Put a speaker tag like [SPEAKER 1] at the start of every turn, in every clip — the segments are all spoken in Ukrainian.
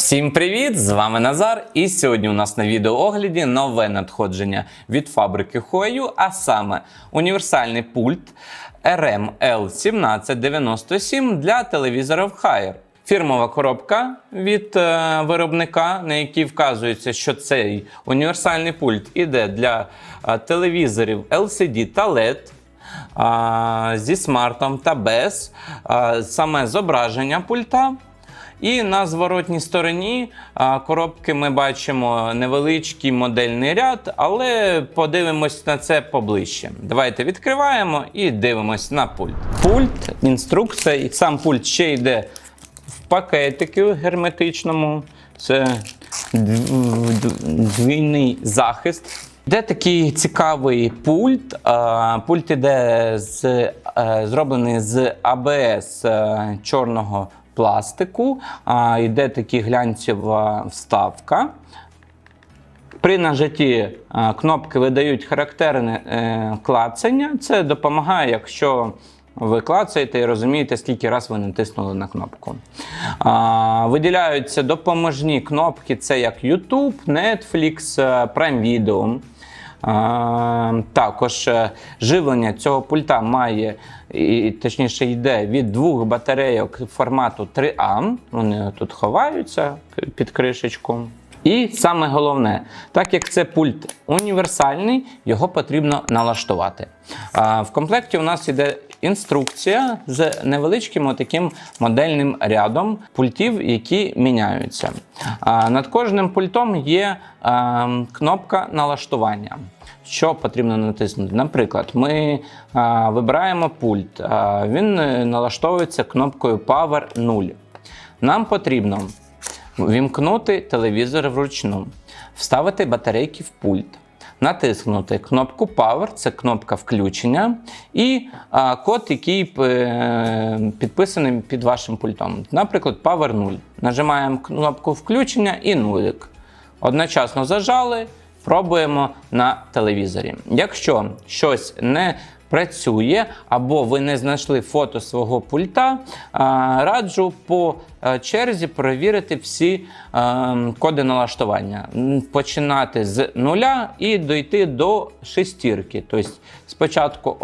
[SPEAKER 1] Всім привіт! З вами Назар. І сьогодні у нас на відеоогляді нове надходження від фабрики Huayu, а саме універсальний пульт RML1797 для телевізорів Haier. Фірмова коробка від е, виробника, на якій вказується, що цей універсальний пульт іде для е, телевізорів LCD та LED зі смартом та без, саме зображення пульта. І на зворотній стороні коробки ми бачимо невеличкий модельний ряд, але подивимось на це поближче. Давайте відкриваємо і дивимось на пульт. Пульт, інструкція, і сам пульт ще йде в пакетику герметичному. Це двійний захист. Де такий цікавий пульт. Пульт іде з, е, зроблений з АБС е, чорного пластику. Йде такі глянцева вставка. При нажатті е, кнопки видають характерне е, клацання. Це допомагає, якщо ви клацаєте і розумієте, скільки раз ви натиснули на кнопку. Виділяються допоможні кнопки: це як YouTube, Netflix, е, Prime Video. Також е, живлення цього пульта має, і, точніше, йде від двох батарейок формату 3А. Вони тут ховаються під кришечку. І саме головне, так як це пульт універсальний, його потрібно налаштувати. В комплекті у нас йде інструкція з невеличким таким модельним рядом пультів, які міняються. Над кожним пультом є кнопка налаштування. Що потрібно натиснути? Наприклад, ми а, вибираємо пульт, а, він е, налаштовується кнопкою Power 0. Нам потрібно вімкнути телевізор вручну, вставити батарейки в пульт, натиснути кнопку Power, це кнопка включення, і а, код, який е, підписаний під вашим пультом. Наприклад, Power 0. Нажимаємо кнопку включення і нулик. Одночасно зажали, пробуємо на телевізорі. Якщо щось не працює, або ви не знайшли фото свого пульта, раджу по е, черзі перевірити всі е, коди налаштування. Починати з нуля і дойти до шестірки. Тобто спочатку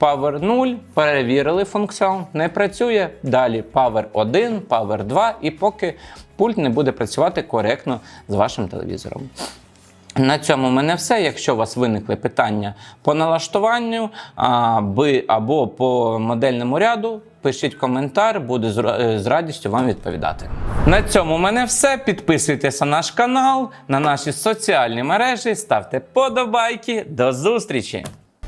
[SPEAKER 1] Power 0, перевірили функціонал, не працює. Далі Power 1, Power 2, і поки пульт не буде працювати коректно з вашим телевізором. На цьому в мене все. Якщо у вас виникли питання по налаштуванню або по модельному ряду, пишіть коментар, буду з з радістю вам відповідати. На цьому в мене все. Підписуйтесь на наш канал, на наші соціальні мережі, ставте подобайки. До зустрічі!